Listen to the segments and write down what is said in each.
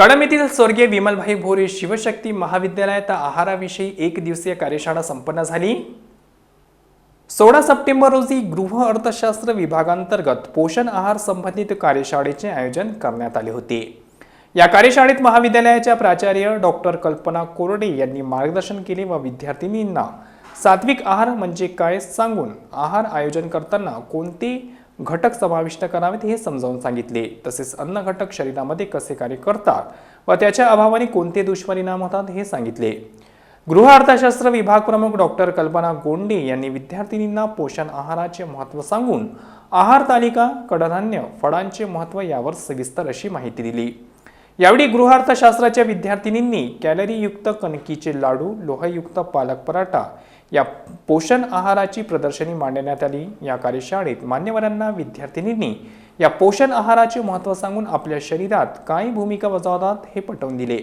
कळंब येथील स्वर्गीय विमलभाई भोरे शिवशक्ती महाविद्यालयात आहाराविषयी एक दिवसीय कार्यशाळा संपन्न झाली. सोळा सप्टेंबर रोजी गृह अर्थशास्त्र विभागांतर्गत पोषण आहार संबंधित कार्यशाळेचे आयोजन करण्यात आले होते. या कार्यशाळेत महाविद्यालयाच्या प्राचार्य डॉक्टर कल्पना कोरडे यांनी मार्गदर्शन केले व विद्यार्थिनींना सात्विक आहार म्हणजे काय सांगून आहार आयोजन करताना कोणते घटक समाविष्ट करावेत हे समजावून सांगितले. तसेच अन्न घटक शरीरामध्ये कसे कार्य करतात व त्याच्या अभावाने कोणते दुष्परिणाम होतात हे सांगितले. गृह अर्थशास्त्र विभाग प्रमुख डॉक्टर कल्पना गोंडे यांनी विद्यार्थिनींना पोषण आहाराचे महत्त्व सांगून आहार तालिका कडधान्य फळांचे महत्त्व यावर सविस्तर अशी माहिती दिली. यावेळी गृहार्थशास्त्राच्या विद्यार्थिनींनी कॅलरीयुक्त कणकीचे लाडू लोहयुक्त पालक पराठा या पोषण आहाराची प्रदर्शनी मांडण्यात आली. या कार्यशाळेत मान्यवरांना विद्यार्थिनींनी या पोषण आहाराचे महत्त्व सांगून आपल्या शरीरात काय भूमिका बजावतात हे पटवून दिले.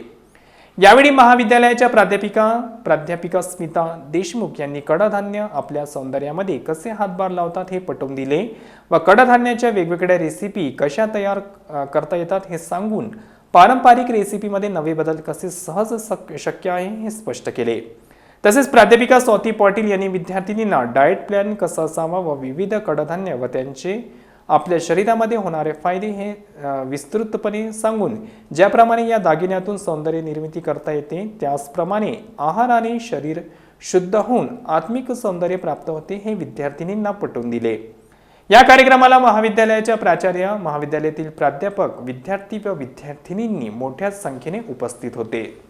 यावेळी महाविद्यालयाच्या प्राध्यापिका प्राध्यापिका स्मिता देशमुख यांनी कडधान्य आपल्या सौंदर्यामध्ये कसे हातभार लावतात हे पटवून दिले व कडधान्याच्या वेगवेगळ्या रेसिपी कशा तयार करता येतात हे सांगून पारंपरिक रेसिपीमध्ये नवे बदल कसे सहज शक्य आहे हे स्पष्ट केले. तसेच प्राध्यापिका स्वाती पाटील यांनी विद्यार्थिनींना डाएट प्लॅन कसा असावा व विविध कडधान्य व त्यांचे आपल्या शरीरामध्ये होणारे फायदे हे विस्तृतपणे सांगून ज्याप्रमाणे या दागिन्यातून सौंदर्य निर्मिती करता येते त्याचप्रमाणे आहाराने शरीर शुद्ध होऊन आत्मिक सौंदर्य प्राप्त होते हे विद्यार्थिनींना पटवून दिले. या कार्यक्रमाला महाविद्यालयाच्या प्राचार्य महाविद्यालयातील प्राध्यापक विद्यार्थी व विद्यार्थिनींनी मोठ्या संख्येने उपस्थित होते.